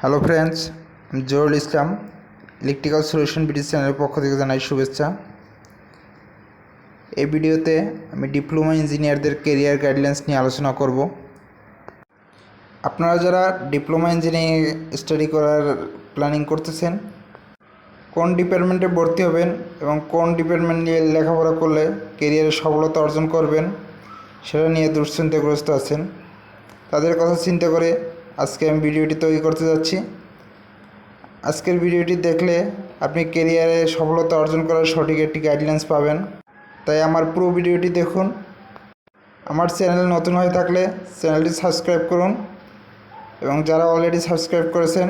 Hello friends আমি Jahurul Islam electrical solution BD চ্যানেলের পক্ষ থেকে জানাই শুভেচ্ছা। এই ভিডিওতে আমি ডিপ্লোমা ইঞ্জিনিয়ারদের কেরিয়ার গাইডলাইন্স নিয়ে আলোচনা করব। আপনারা যারা ডিপ্লোমা ইঞ্জিনিয়ারিং স্টাডি করার প্ল্যানিং করতেছেন, কোন ডিপার্টমেন্টে ভর্তি হবেন এবং কোন ডিপার্টমেন্ট নিয়ে লেখাপড়া করলে কেরিয়ারে সফলতা অর্জন করবেন, সেটা নিয়ে দুশ্চিন্তাগ্রস্ত আছেন। তাদের কথা চিন্তা করে আজকে আমি ভিডিওটি তৈরি করতে যাচ্ছি। আজকের ভিডিওটি দেখলে আপনি কেরিয়ারে সফলতা অর্জন করার সঠিক একটি গাইডলাইন্স পাবেন। তাই আমার পুরো ভিডিওটি দেখুন। আমার চ্যানেল নতুন হয়ে থাকলে চ্যানেলটি সাবস্ক্রাইব করুন এবং যারা অলরেডি সাবস্ক্রাইব করেছেন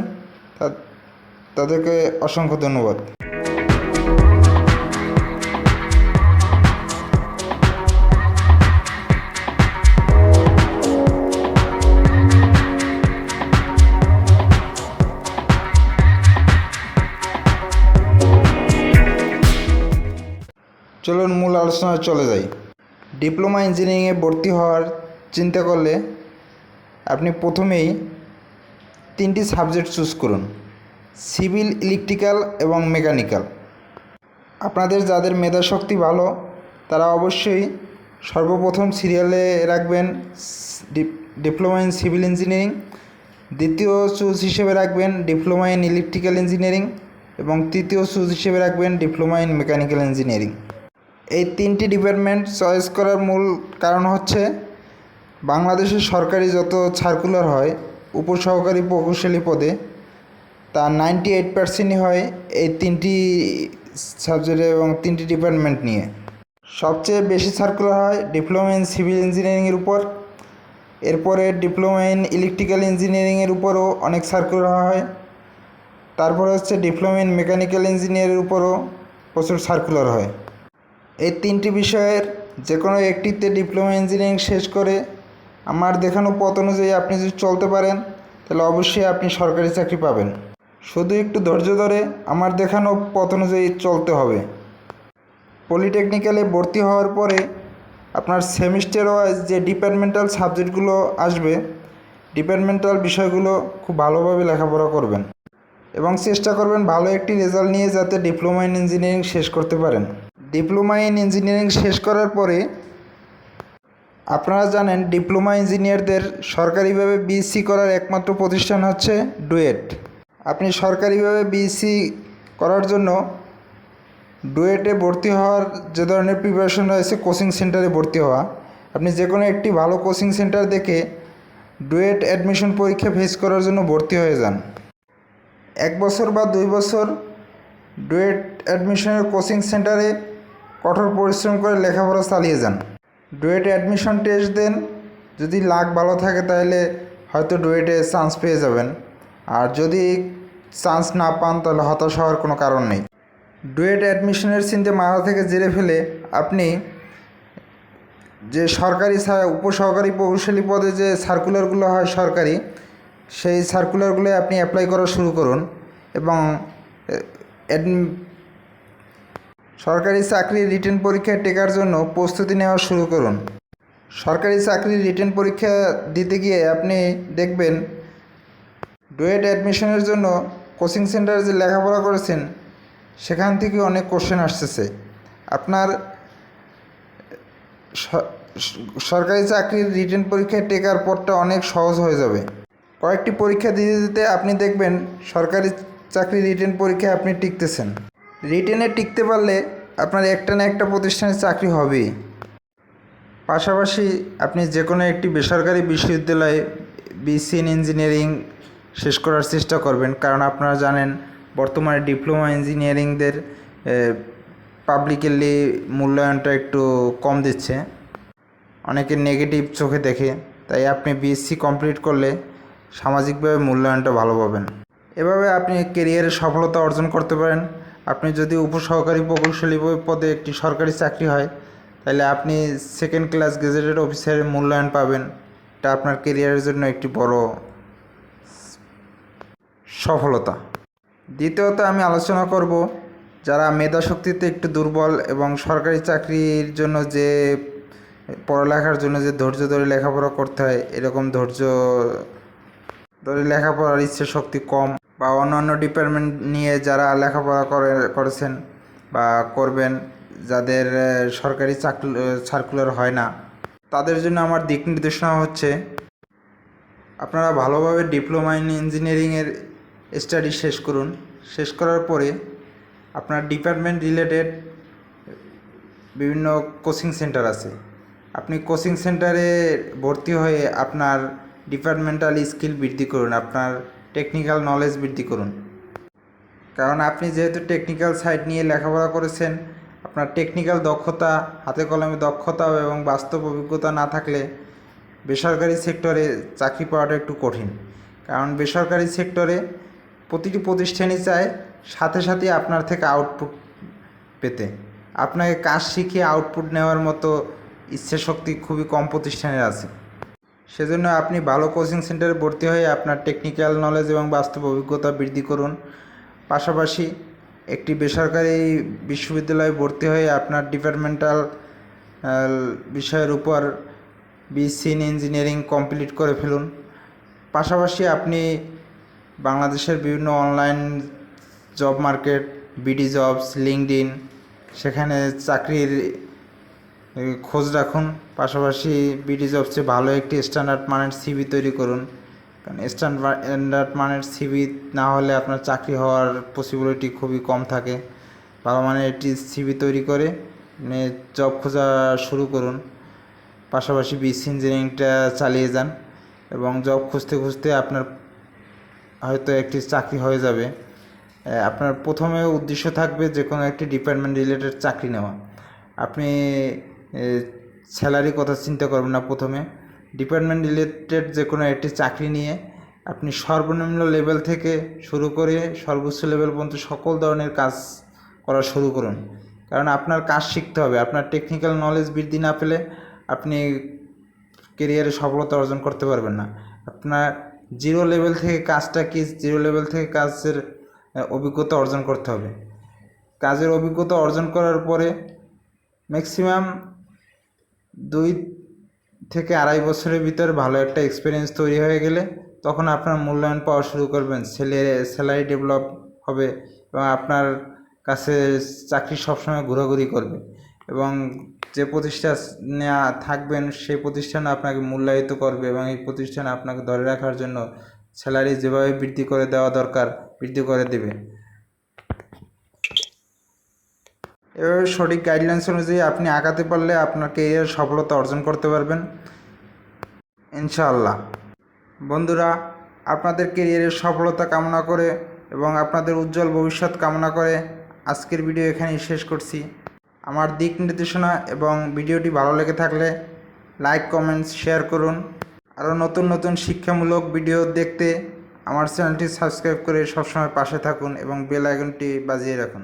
তাদেরকে অসংখ্য ধন্যবাদ। চলুন মূল আলোচনায় চলে যাই। ডিপ্লোমা ইঞ্জিনিয়ারিংয়ে ভর্তি হওয়ার চিন্তা করলে আপনি প্রথমেই তিনটি সাবজেক্ট চুজ করুন, সিভিল, ইলেকট্রিক্যাল এবং মেকানিক্যাল। আপনাদের যাদের মেধাশক্তি ভালো, তারা অবশ্যই সর্বপ্রথম সিরিয়ালে রাখবেন ডিপ্লোমা ইন সিভিল ইঞ্জিনিয়ারিং, দ্বিতীয় চুজ হিসেবে রাখবেন ডিপ্লোমা ইন ইলেকট্রিক্যাল ইঞ্জিনিয়ারিং এবং তৃতীয় চুজ হিসেবে রাখবেন ডিপ্লোমা ইন মেকানিক্যাল ইঞ্জিনিয়ারিং। এই তিনটি ডিপার্টমেন্ট চয়েস করার মূল কারণ হচ্ছে, বাংলাদেশের সরকারি যত সার্কুলার হয়, উপসহকারী প্রকৌশলী পদে, তার নাইনটি এইট পার্সেন্টই হয় এই তিনটি সাবজেক্ট এবং তিনটি ডিপার্টমেন্ট নিয়ে। সবচেয়ে বেশি সার্কুলার হয় ডিপ্লোমা ইন সিভিল ইঞ্জিনিয়ারিংয়ের উপর, এরপরে ডিপ্লোমা ইন ইলেকট্রিক্যাল ইঞ্জিনিয়ারিংয়ের উপরও অনেক সার্কুলার হয়, তারপরে হচ্ছে ডিপ্লোমা ইন মেকানিক্যাল ইঞ্জিনিয়ারের উপরও প্রচুর সার্কুলার হয়। এই তিনটি বিষয়ের যে কোনো একটিতে ডিপ্লোমা ইঞ্জিনিয়ারিং শেষ করে আমার দেখানো পথ অনুযায়ী আপনি যদি চলতে পারেন, তাহলে অবশ্যই আপনি সরকারি চাকরি পাবেন। শুধু একটু ধৈর্য ধরে আমার দেখানো পথ অনুযায়ী চলতে হবে। পলিটেকনিক্যালে ভর্তি হওয়ার পরে আপনার সেমিস্টার ওয়াইজ যে ডিপার্টমেন্টাল সাবজেক্টগুলো আসবে, ডিপার্টমেন্টাল বিষয়গুলো খুব ভালোভাবে লেখাপড়া করবেন এবং চেষ্টা করবেন ভালো একটি রেজাল্ট নিয়ে যাতে ডিপ্লোমা ইন ইঞ্জিনিয়ারিং শেষ করতে পারেন। ডিপ্লোমা ইন ইঞ্জিনিয়ারিং শেষ করার পরে, আপনারা জানেন ডিপ্লোমা ইঞ্জিনিয়ারদের সরকারিভাবে বিএসসি করার একমাত্র প্রতিষ্ঠান হচ্ছে ডুয়েট। আপনি সরকারিভাবে বিএসসি করার জন্য ডুয়েটে ভর্তি হওয়ার যে ধরনের প্রিপারেশন রয়েছে কোচিং সেন্টারে ভর্তি হওয়া। আপনি যে কোনো একটি ভালো কোচিং সেন্টার দেখে ডুয়েট অ্যাডমিশন পরীক্ষা ফেস করার জন্য ভর্তি হয়ে যান। এক বছর বা দুই বছর ডুয়েট অ্যাডমিশনের কোচিং সেন্টারে কঠোর পরিশ্রম করে লেখাপড়া চালিয়ে যান। ডুয়েটে অ্যাডমিশন টেস্ট দেন। যদি লাক ভালো থাকে তাহলে হয়তো ডুয়েটে চান্স পেয়ে যাবেন। আর যদি চান্স না পান তাহলে হতাশ হওয়ার কোনো কারণ নেই। ডুয়েট অ্যাডমিশনের চিন্তা মাথা থেকে জেরে ফেলে আপনি যে সরকারি উপসহকারী প্রকৌশলী পদে যে সার্কুলারগুলো হয় সরকারি, সেই সার্কুলারগুলো আপনি অ্যাপ্লাই করা শুরু করুন এবং সরকারি চাকরির রিটেন পরীক্ষায় টেকার জন্য প্রস্তুতি নেওয়া শুরু করুন। সরকারি চাকরির রিটেন পরীক্ষা দিতে গিয়ে আপনি দেখবেন, ডুয়েট অ্যাডমিশনের জন্য কোচিং সেন্টারে যে লেখাপড়া করেছেন, সেখান থেকে অনেক কোশ্চেন আসতেছে। আপনার সরকারি চাকরির রিটেন পরীক্ষায় টেকার পথটা অনেক সহজ হয়ে যাবে। কয়েকটি পরীক্ষা দিতে দিতে আপনি দেখবেন, সরকারি চাকরি রিটার্ন পরীক্ষায় আপনি টিকতেছেন। রিটেনে টিকতে পারলে আপনার একটা না একটা প্রতিষ্ঠানে চাকরি হবেই পাশাপাশি আপনি যে কোনো একটি বেসরকারি বিশ্ববিদ্যালয়ে বিসি ইন ইঞ্জিনিয়ারিং শেষ করার চেষ্টা করবেন। কারণ আপনারা জানেন, বর্তমানে ডিপ্লোমা ইঞ্জিনিয়ারিংদের পাবলিকেলি মূল্যায়নটা একটু কম দিচ্ছে। অনেকে নেগেটিভ চোখে দেখে, তাই আপনি বিএসসি কমপ্লিট করলে সামাজিকভাবে মূল্যায়নটা ভালো পাবেন। এভাবে আপনি কেরিয়ারে সফলতা অর্জন করতে পারেন। আপনি যদি উপসহকারী প্রকৌশলী পদে একটি সরকারি চাকরি হয়, তাহলে আপনি সেকেন্ড ক্লাস গেজেটেড অফিসারের মূল্যায়ন পাবেন। এটা আপনার কেরিয়ারের জন্য একটি বড় সফলতা। দ্বিতীয়ত আমি আলোচনা করব যারা মেধাশক্তিতে একটু দুর্বল এবং সরকারি চাকরির জন্য যে পড়ালেখার জন্য যে ধৈর্য ধরে লেখাপড়া করতে হয়, এরকম ধৈর্য ধরে লেখাপড়ার ইচ্ছে শক্তি কম। বা অন্যান্য ডিপার্টমেন্ট নিয়ে যারা লেখাপড়া করে, করেছেন বা করবেন, যাদের সরকারি চাকরি সার্কুলার হয় না, তাদের জন্য আমার দিক নির্দেশনা হচ্ছে, আপনারা ভালোভাবে ডিপ্লোমা ইন ইঞ্জিনিয়ারিংয়ের স্টাডি শেষ করুন। শেষ করার পরে আপনার ডিপার্টমেন্ট রিলেটেড বিভিন্ন কোচিং সেন্টার আছে। আপনি কোচিং সেন্টারে ভর্তি হয়ে আপনার ডিপার্টমেন্টাল স্কিল বৃদ্ধি করুন। আপনার টেকনিক্যাল নলেজ বৃদ্ধি করুন। কারণ আপনি যেহেতু টেকনিক্যাল সাইড নিয়ে লেখাপড়া করেছেন, আপনার টেকনিক্যাল দক্ষতা, হাতে কলমে দক্ষতা এবং বাস্তব অভিজ্ঞতা না থাকলে বেসরকারি সেক্টরে চাকরি পাওয়াটা একটু কঠিন। কারণ বেসরকারি সেক্টরে প্রতিটি প্রতিষ্ঠানই চায় সাথে সাথে আপনার থেকে আউটপুট পেতে। আপনাকে কাজ শিখে আউটপুট নেওয়ার মতো ইচ্ছে শক্তি খুবই কম প্রতিষ্ঠানের আছে। সেজন্য আপনি ভালো কোচিং সেন্টারে ভর্তি হয়ে আপনার টেকনিক্যাল নলেজ এবং বাস্তব অভিজ্ঞতা বৃদ্ধি করুন। পাশাপাশি একটি বেসরকারি বিশ্ববিদ্যালয়ে ভর্তি হয়ে আপনার ডিপার্টমেন্টাল বিষয়ের উপর বিসি ইন ইঞ্জিনিয়ারিং কমপ্লিট করে ফেলুন। পাশাপাশি আপনি বাংলাদেশের বিভিন্ন online job market BD jobs LinkedIn সেখানে চাকরির খোঁজ রাখুন। পাশাপাশি বিডি জবসে ভালো একটি স্ট্যান্ডার্ড মানের সিভি তৈরি করুন। কারণ স্ট্যান্ডার্ড মানের সিভি না হলে আপনার চাকরি হওয়ার পসিবিলিটি খুবই কম থাকে। ভালো মানের একটি সিভি তৈরি করে জব খোঁজা শুরু করুন। পাশাপাশি বিসি ইঞ্জিনিয়ারিংটা চালিয়ে যান এবং জব খুঁজতে খুঁজতে আপনার হয়তো একটি চাকরি হয়ে যাবে। আপনার প্রথমে উদ্দেশ্য থাকবে যে কোনো একটি ডিপার্টমেন্ট রিলেটেড চাকরি নেওয়া। আপনি স্যালারি কথা চিন্তা করবেন না প্রথমে। ডিপার্টমেন্ট রিলেটেড যে কোনো একটি চাকরি নিয়ে আপনি সর্বনিম্ন লেভেল থেকে শুরু করে সর্বোচ্চ লেভেল পর্যন্ত সকল ধরনের কাজ করা শুরু করুন। কারণ আপনার কাজ শিখতে হবে, আপনার টেকনিক্যাল নলেজ বৃদ্ধি না পেলে আপনি কেরিয়ারে সফলতা অর্জন করতে পারবেন না। আপনার জিরো লেভেল থেকে কাজটা কি? জিরো লেভেল থেকে কাজের অভিজ্ঞতা অর্জন করতে হবে। কাজের অভিজ্ঞতা অর্জন করার পরে ম্যাক্সিমাম দুই থেকে আড়াই বছরের ভিতর ভালো একটা এক্সপিরিয়েন্স তৈরি হয়ে গেলে তখন আপনার মূল্যায়ন পাওয়া শুরু করবেন। স্যালারি ডেভেলপ হবে এবং আপনার কাছে চাকরি সবসময় ঘোরাঘুরি করবে এবং যে প্রতিষ্ঠানে থাকবেন সেই প্রতিষ্ঠান আপনাকে মূল্যায়িত করবে এবং এই প্রতিষ্ঠান আপনাকে ধরে রাখার জন্য স্যালারি যেভাবে বৃদ্ধি করে দেওয়া দরকার, বৃদ্ধি করে দেবে। এভাবে সঠিক গাইডলাইন্স অনুযায়ী আপনি আগাতে পারলে আপনার কেরিয়ার সফলতা অর্জন করতে পারবেন। ইনশাআল্লাহ। বন্ধুরা, আপনাদের কেরিয়ারের সফলতা কামনা করে এবং আপনাদের উজ্জ্বল ভবিষ্যৎ কামনা করে আজকের ভিডিও এখানেই শেষ করছি। আমার দিক নির্দেশনা এবং ভিডিওটি ভালো লেগে থাকলে লাইক কমেন্টস শেয়ার করুন। আরও নতুন নতুন শিক্ষামূলক ভিডিও দেখতে আমার চ্যানেলটি সাবস্ক্রাইব করে সবসময় পাশে থাকুন এবং বেল আইকনটি বাজিয়ে রাখুন।